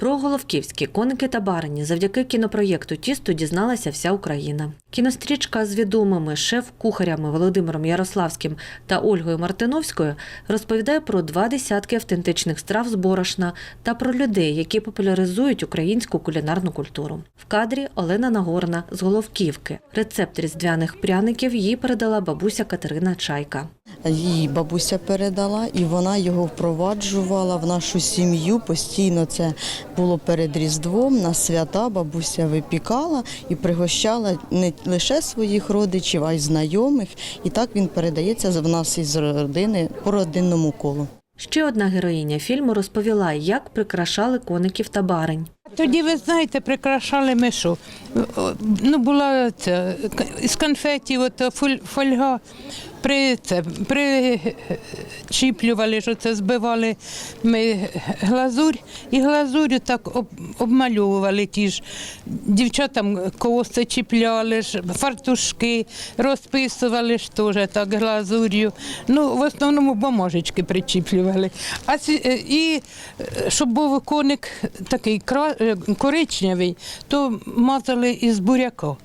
Про головківські коники та барині завдяки кінопроєкту Тісто дізналася вся Україна. Кінострічка з відомими шеф-кухарями Володимиром Ярославським та Ольгою Мартиновською розповідає про два десятки автентичних страв з борошна та про людей, які популяризують українську кулінарну культуру. В кадрі Олена Нагорна з Головківки. Рецепт різдвяних пряників їй передала бабуся Катерина Чайка. Її бабуся передала, і вона його впроваджувала в нашу сім'ю. Постійно це було перед Різдвом, на свята бабуся випікала і пригощала не лише своїх родичів, а й знайомих. І так він передається в нас із родини по родинному колу. Ще одна героїня фільму розповіла, як прикрашали коників та барень. Тоді, ви знаєте, прикрашали ми що? Ну, була ця з конфетів, от фольга. При це причіплювали, що це збивали ми глазурь, і глазурю так об, обмальовували ті ж. Дівчатам коси чіпляли, фартушки, розписували ж теж так глазур'ю. Ну, в основному бумажечки причіплювали. А е, і е, щоб був коник такий е, коричневий, то мазали із буряка.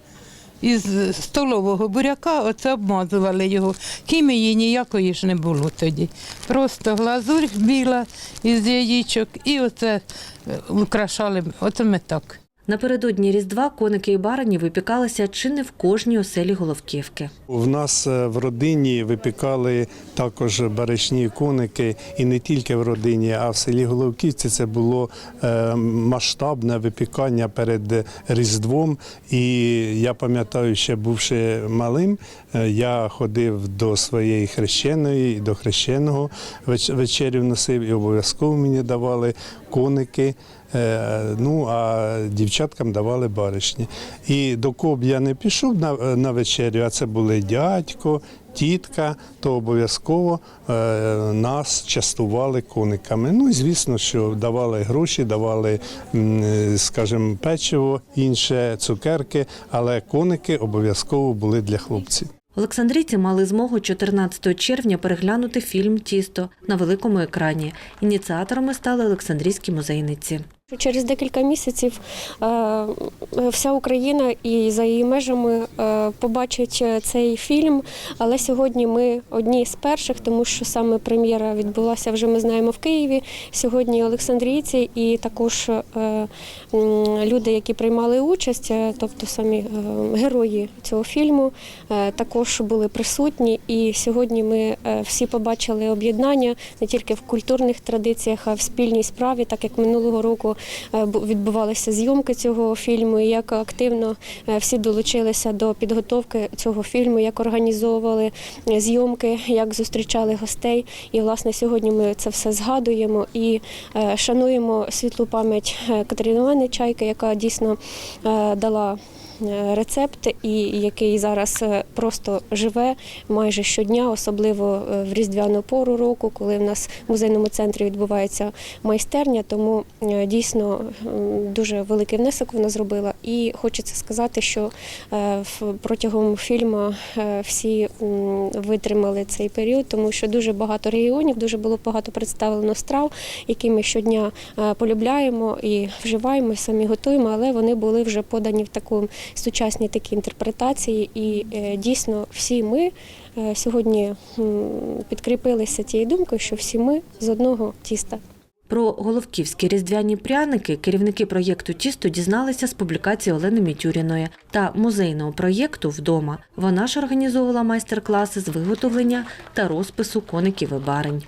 Із столового буряка оце обмазували його. Хімії ніякої ж не було тоді. Просто глазурь біла із яєчок і оце е, украшали. Оце ми так. Напередодні Різдва коники і барані випікалися чи не в кожній оселі Головківки. В нас е, в родині випікали також баришні коники, і не тільки в родині, а в селі Головківці це було е, масштабне випікання перед Різдвом. І я пам'ятаю, ще бувши малим, е, я ходив до своєї хрещеної, до хрещеного веч- вечерю носив, і обов'язково мені давали коники. Ну, а дівчаткам давали баришні. І до кого б я не пішов на, на вечерю, а це були дядько, тітка, то обов'язково е, нас частували кониками. Ну і звісно, що давали гроші, давали, е, скажімо, печиво, інше, цукерки, але коники обов'язково були для хлопців. Олександрійці мали змогу 14 червня переглянути фільм Тісто на великому екрані. Ініціаторами стали Олександрійські музейниці. Через декілька місяців е, вся Україна і за її межами е, побачить е, цей фільм. Але сьогодні ми одні з перших, тому що саме прем'єра відбулася вже ми знаємо в Києві. Сьогодні олександрійці і також люди, які приймали участь, тобто самі герої цього фільму, також були присутні. І сьогодні ми всі побачили об'єднання не тільки в культурних традиціях, а в спільній справі, так як минулого року відбувалися зйомки цього фільму, як активно е, всі долучилися до підготовки цього фільму, як організовували е, зйомки, як зустрічали гостей. І власне сьогодні ми це все згадуємо і е, шануємо світлу пам'ять е, Катерини Івановни Чайки, яка дійсно е, дала. е, Рецепт, і який зараз е, просто живе майже щодня, особливо е, в різдвяну пору року, коли в нас в музейному центрі відбувається майстерня. Тому е, дійсно дуже великий внесок вона зробила. І хочеться сказати, що е, протягом фільму е, всі витримали цей період, тому що дуже багато регіонів, дуже було багато представлено страв, які ми щодня е, полюбляємо і вживаємо, і самі готуємо, але вони були вже подані в таку сучасній такі інтерпретації. І дійсно всі ми сьогодні підкріпилися тією думкою, що всі ми з одного тіста. Про головківські різдвяні пряники керівники проєкту Тісто дізналися з публікації Олени Мітюріної та музейного проєкту Вдома. Вона ж організовувала майстер-класи з виготовлення та розпису коників і барень.